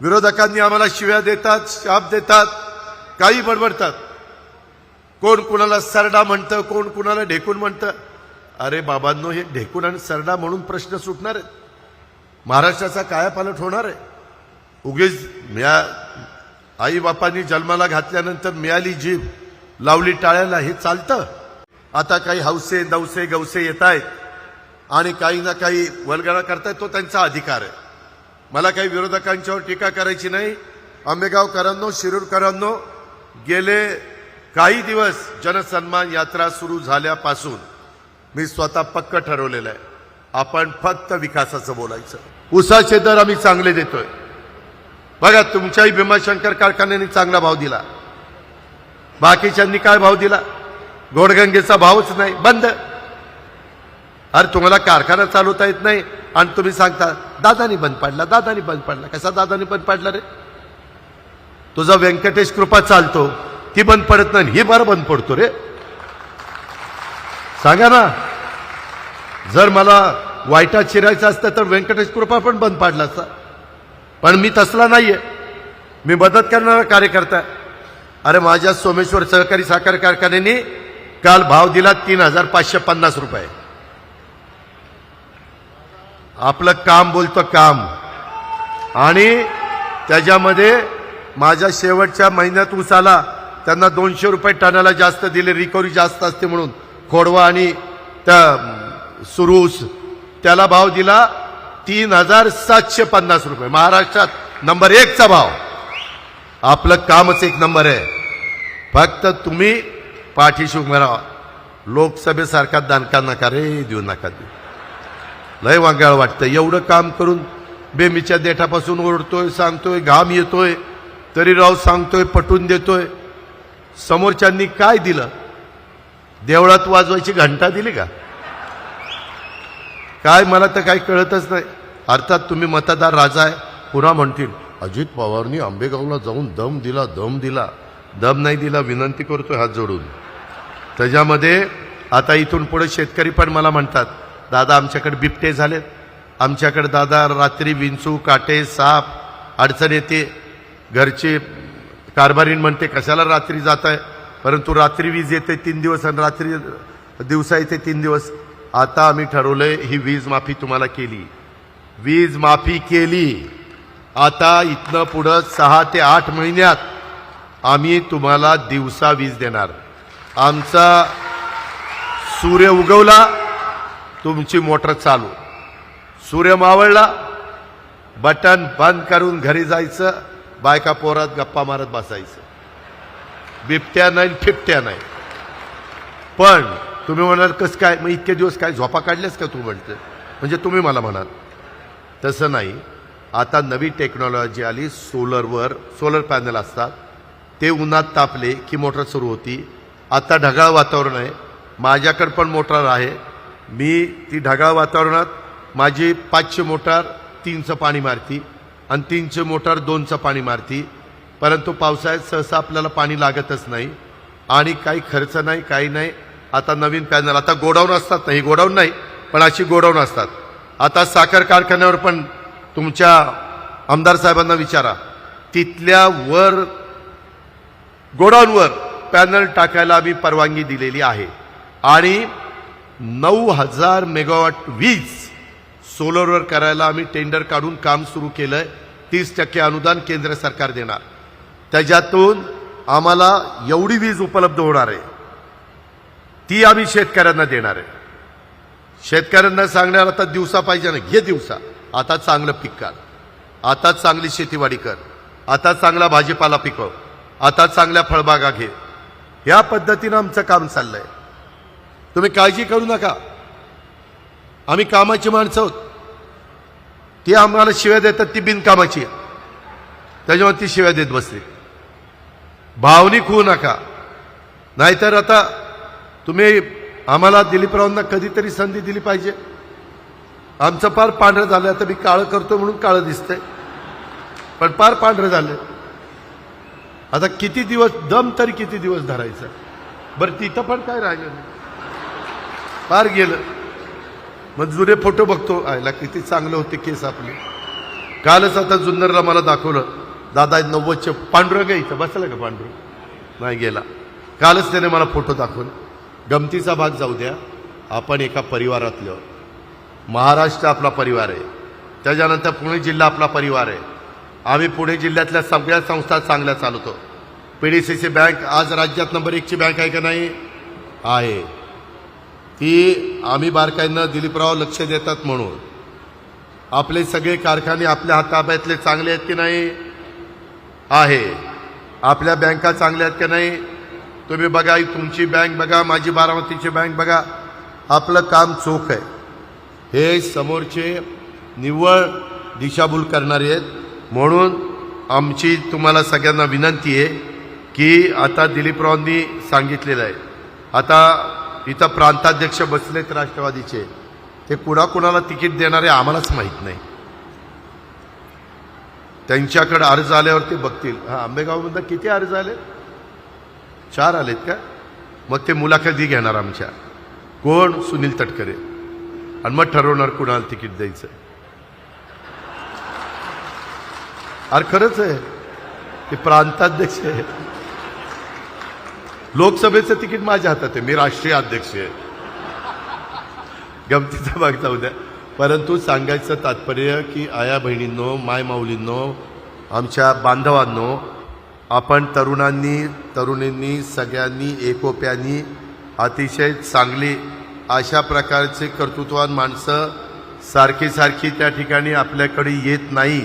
विरोधकांनी आम्हाला शिव्या देतात शाप देतात काही बडबडतात. कोण कुणाला सरडा म्हणतं कोण कुणाला ढेकून म्हणतं? अरे बाबांनो हे ढेकून आणि सरडा म्हणून प्रश्न सुटणार आहेत. महाराष्ट्राचा कायापालट होणार आहे. उगीच म्या आई बापांनी जन्माला घातल्यानंतर मिळाली जीभ लावली टाळ्याला हे चालतं. आता काही हौसे दौसे गौसे येत आहेत आणि काही ना काही वलगडा करतायत तो त्यांचा अधिकार आहे. मला काही विरोधकांच्यावर टीका करायची नाही. आंबेगावकरांनो शिरूरकरांनो गेले काही दिवस जनसन्मान यात्रा सुरू झाल्यापासून मी स्वतः पक्क ठरवलेलं आहे. आपण फक्त विकासाचं बोलायचं. उसाचे दर आम्ही चांगले देतोय. बघा तुमच्याही भीमाशंकर कारखान्याने चांगला भाव दिला. बाकीच्यांनी काय भाव दिला? घोडगंगेचा भावच नाही. बंद. अरे तुम्हाला कारखाना चालवता येत नाही आणि तुम्ही सांगता दादानी बंद पाडला दादानी बंद पाडला. कसा दादानी बंद पाडला रे? तुझा व्यंकटेश कृपा चालतो ती बंद पडत नाही ही बरं बंद पडतो रे. सांगा ना जर मला वाईटात शिरायचं असतं तर व्यंकटेश कृपा पण बंद पाडला असता. पण मी तसला नाहीये. मी मदत करणारा कार्यकर्ता अरे माझ्या सोमेश्वर सहकारी साखर कारखान्याने काल भाव दिला तीन हजार पाचशे पन्नास रुपये. आपलं काम बोलतं काम. आणि त्याच्यामध्ये माझ्या शेवटच्या महिन्यात उसाला त्यांना दोनशे रुपये टनाला जास्त दिले रिकव्हरी जास्त असते म्हणून. खोडवा आणि त्या सुरूस त्याला भाव दिला तीन हजार सातशे पन्नास रुपये. महाराष्ट्रात नंबर एकचा भाव. आपलं कामच एक नंबर आहे. फक्त तुम्ही पाठीशी उभं राहा. लोकसभेसारखा दणका नका रे देऊ नका देऊ. लय वांगाळ वाटतं एवढं काम करून बेमीच्या देठापासून ओढतोय सांगतोय घाम येतोय तरी राव सांगतोय पटून देतोय. समोरच्यांनी काय दिलं? देवळात वाजवायची घंटा दिली का? काय मला तर काही कळतच नाही. अर्थात तुम्ही मतदार राजा आहे पुन्हा म्हणतील अजित पवारनी आंबेगावला जाऊन दम दिला दम दिला. दम नाही दिला विनंती करतोय हात जोडून. त्याच्यामध्ये आता इथून पुढे शेतकरी पण मला म्हणतात दादा आमच्याकडे बिबटे झालेत. आमच्याकडे दादा रात्री विंचू काटे साप अडचण येते. घरचे कारभारीन म्हणते कशाला रात्री जात आहे परंतु रात्री वीज येते तीन दिवस आणि रात्री दिवसा येते तीन दिवस. आता आम्ही ठरवलंय ही वीज माफी तुम्हाला केली. वीज माफी केली. आता इथनं पुढं सहा ते आठ महिन्यात आम्ही तुम्हाला दिवसा वीज देणार. आमचा सूर्य उगवला. तुमची मोटर चालू. सूर्य मावळला बटन बंद करून घरी जायचं बायका पोरात गप्पा मारत बसायचं. बिबट्या नाही फिपट्या नाही. पण तुम्ही म्हणाल कसं काय मग इतके दिवस काय झोपा काढल्यास का तू? म्हणतं म्हणजे तुम्ही मला म्हणाल. तसं नाही. आता नवी टेक्नॉलॉजी आली सोलरवर सोलर पॅनल असतात. ते उन्हात तापले की मोटर सुरू होती. आता ढगाळ वातावरण आहे. माझ्याकडं पण मोटर आहे. मी ती ढगाळ वातावरणात माझी पाचशे मोटार तीनचं पाणी मारती आणि तीनशे मोटार दोनचं पाणी मारती. परंतु पावसाळ्यात सहसा आपल्याला पाणी लागतच नाही आणि काही खर्च नाही काही नाही. आता नवीन पॅनल आता गोडाऊन असतात नाही गोडाऊन नाही पण अशी गोडाऊन असतात. आता साखर कारखान्यावर पण तुमच्या आमदार साहेबांना विचारा. तिथल्या वर गोडाऊनवर पॅनल टाकायला आम्ही परवानगी दिलेली आहे. आणि नऊ हजार मेगावॉट वीज सोलरवर करायला आम्ही टेंडर काढून काम सुरू केलंय. तीस टक्के अनुदान केंद्र सरकार देणार. त्याच्यातून आम्हाला एवढी वीज उपलब्ध होणार आहे. ती आम्ही शेतकऱ्यांना देणार आहे. शेतकऱ्यांना सांगणार आता दिवसा पाहिजे ना घे दिवसा. आता चांगलं पीक काढ. आता चांगली शेतीवाडी कर. आता चांगला भाजीपाला पिकव. आता चांगल्या फळबागा घे. या पद्धतीनं आमचं काम चाललंय. तुम्ही काळजी करू नका. आम्ही कामाची माणसं आहोत. ती आम्हाला शिव्या देतात ती बिनकामाची आहे. त्याच्यामुळे ती शिव्या देत बसते. भावनिक होऊ नका. नाहीतर आता तुम्ही आम्हाला दिलीपरावांना कधीतरी संधी दिली पाहिजे. आमचं फार पांढरं झालं आता मी काळं करतो म्हणून काळं दिसतंय. पण फार पांढरं झालं आता किती दिवस दम तरी किती दिवस धरायचा? बरं तिथं पण काय राहिलं नाही. फार गेलं. मग जुने फोटो बघतो. आयला किती चांगले होते केस आपले. कालच आता जुन्नरला मला दाखवलं. दादा नव्वदचे पांडुरंग आहे इथं. बसला का पांडुरंग नाही गेला. कालच त्याने मला फोटो दाखवून गमतीचा भाग जाऊ द्या. आपण एका परिवारातलं. महाराष्ट्र आपला परिवार आहे. त्याच्यानंतर पुणे जिल्हा आपला परिवार आहे. आम्ही पुणे जिल्ह्यातल्या सगळ्या संस्था चांगल्या चालवतो. P D C C bank आज राज्यात नंबर एकची बँक आहे का नाही? आहे. ती आम्ही बारकाईनं दिलीपराव लक्ष देतात म्हणून. आपले सगळे कारखाने आपल्या हाताब्यातले चांगले आहेत की नाही? आहे. आपल्या बँका चांगल्या आहेत की नाही? तुम्ही बघा तुमची बँक बघा माझी बारामतीची बँक बघा. आपलं काम चोख आहे. हे समोरचे निव्वळ दिशाभूल करणारे आहेत. म्हणून आमची तुम्हाला सगळ्यांना विनंती आहे की आता दिलीपरावांनी सांगितलेलं आहे. आता इथं प्रांताध्यक्ष बसलेत राष्ट्रवादीचे. ते कुणाकुणाला तिकीट देणारे आम्हालाच माहीत नाही. त्यांच्याकडे अर्ज आल्यावर ते बघतील. हा आंबेगावमध्ये किती अर्ज आले चार आलेत का? मग ते मुलाखती घेणार आमच्या. कोण? सुनील तटकरे. आणि मग ठरवणार कुणाला तिकीट द्यायचं. अरे खरंच आहे. ते प्रांताध्यक्ष आहे. लोकसभेचं तिकीट माझ्या हातात आहे. मी राष्ट्रीय अध्यक्ष आहे. गमतीचा भाग जाऊ द्या. परंतु सांगायचं तात्पर्य की आया बहिणींनो माय माऊलींनो आमच्या बांधवांनो आपण तरुणांनी तरुणींनी सगळ्यांनी एकोप्यानी अतिशय चांगली अशा प्रकारचे कर्तृत्वान माणसं सारखी सारखी त्या ठिकाणी आपल्याकडे येत नाही.